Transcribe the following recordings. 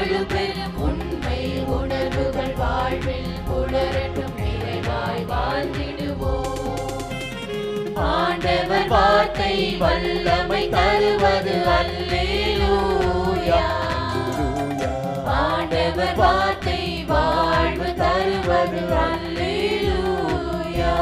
அன்பு உண்மை உணர்வுகள் வாழ்வில் புலரட்டும் நிறைவாய் வாழ்ந்திடுவோம். ஆண்டவர் வார்த்தை வல்லமை தருவது அல்லேலூயா. ஆண்டவர் வார்த்தை வாழ்வு தருவது அல்லேலூயா.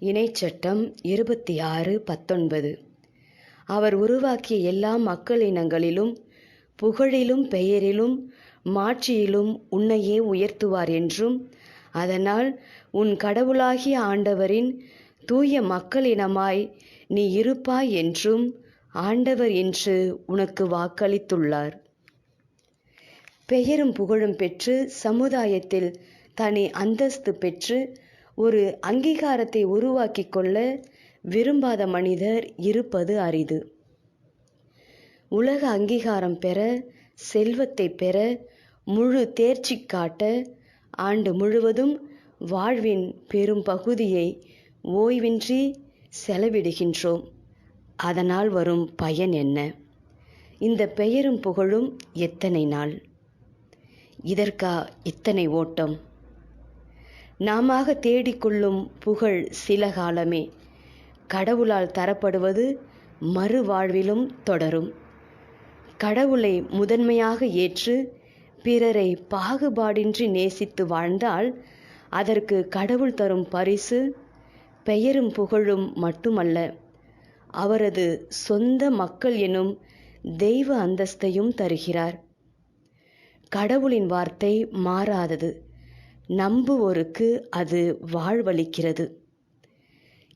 இணைச்சட்டம் இருபத்தி ஆறு பத்தொன்பது. அவர் உருவாக்கிய எல்லா மக்களினங்களிலும் புகழிலும் பெயரிலும் மாட்சியிலும் உன்னையே உயர்த்துவார் என்றும் அதனால் உன் கடவுளாகிய ஆண்டவரின் தூய மக்களினமாய் நீ இருப்பாய் என்றும் ஆண்டவர் என்று உனக்கு வாக்களித்துள்ளார். பெயரும் புகழும் பெற்று சமுதாயத்தில் தனி அந்தஸ்து பெற்று ஒரு அங்கீகாரத்தை உருவாக்கிக் கொள்ள விரும்பாத மனிதர் இருப்பது அரிது. உலக அங்கீகாரம் பெற செல்வத்தை பெற முழு தேர்ச்சி காட்ட ஆண்டு முழுவதும் வாழ்வின் பெரும் பகுதியை ஓய்வின்றி செலவிடுகின்றோம். அதனால் வரும் பயன் என்ன? இந்த பெயரும் புகழும் எத்தனை நாள்? இதற்கா இத்தனை ஓட்டம்? நாமாக தேடிக்கொள்ளும் புகழ் சில காலமே. கடவுளால் தரப்படுவது மறுவாழ்விலும் தொடரும். கடவுளை முதன்மையாக ஏற்று பிறரை பாகுபாடின்றி நேசித்து வாழ்ந்தால் அதற்கு கடவுள் தரும் பரிசு பெயரும் புகழும் மட்டுமல்ல அவரது சொந்த மக்கள் எனும் தெய்வ அந்தஸ்தையும் தருகிறார். கடவுளின் வார்த்தை மாறாதது. நம்புவோருக்கு அது வாழ்வளிக்கிறது.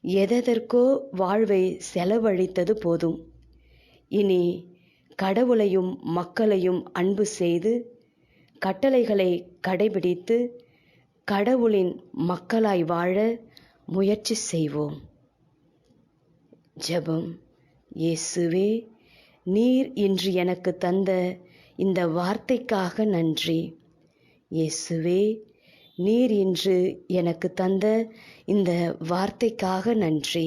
எதெதற்கோ வாழ்வை செலவழித்தது போதும். இனி கடவுளையும் மக்களையும் அன்பு செய்து கட்டளைகளை கடைபிடித்து கடவுளின் மக்களாய் வாழ முயற்சி செய்வோம். ஜெபம். இயேசுவே நீர் இன்று எனக்கு தந்த இந்த வார்த்தைக்காக நன்றி. இயேசுவே நீர் இன்று எனக்கு தந்த இந்த வார்த்தைக்காக நன்றி.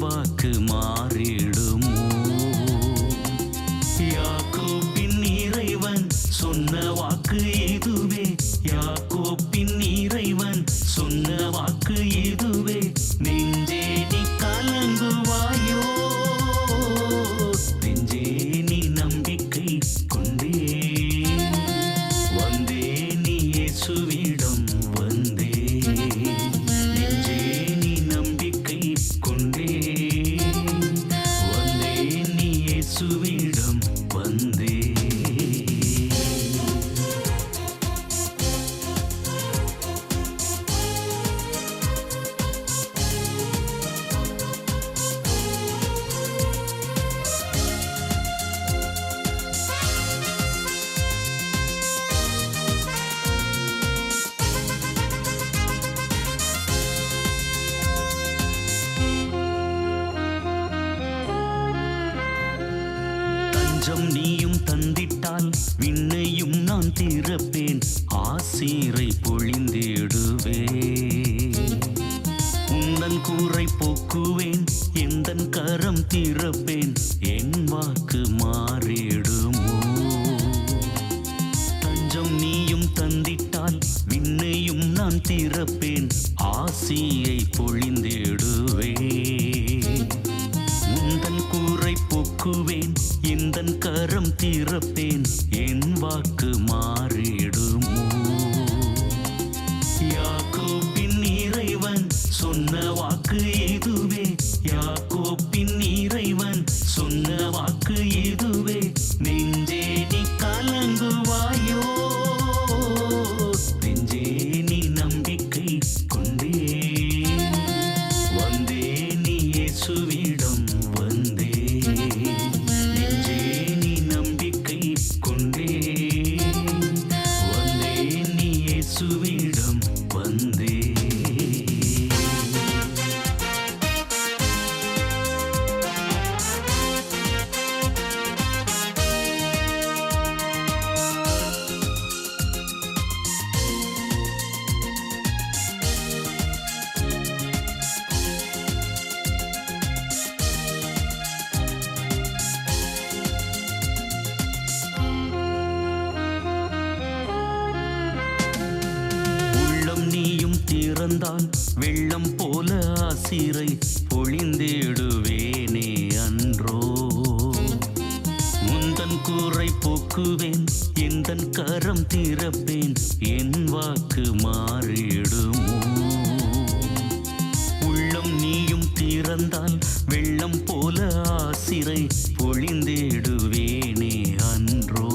வாக்கு To be. We என்னிடம் வந்தே வெள்ளம் போல ஆசிரை பொழிந்திடுவேனே அன்றோ. முந்தன் கூரை போக்குவேன் எந்தன் கரம் திறப்பேன் என் வாக்கு மாறிடுமோ. உள்ளம் நீயும் திறந்தால் வெள்ளம் போல ஆசிரை பொழிந்திடுவேனே அன்றோ.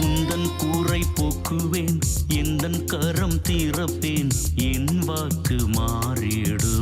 உந்தன் கூரை போக்குவேன் உந்தன் கரம் தீரப்பேன். என் வாக்கு மாறிடும்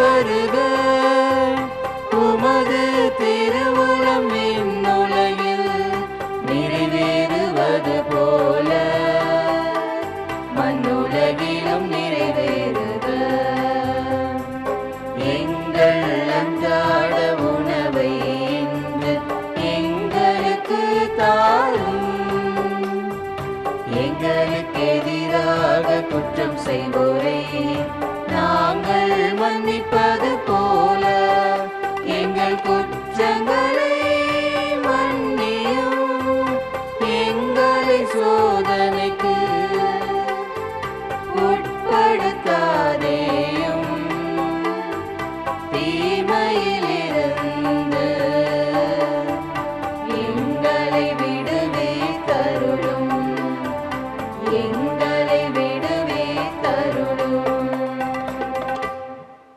வருக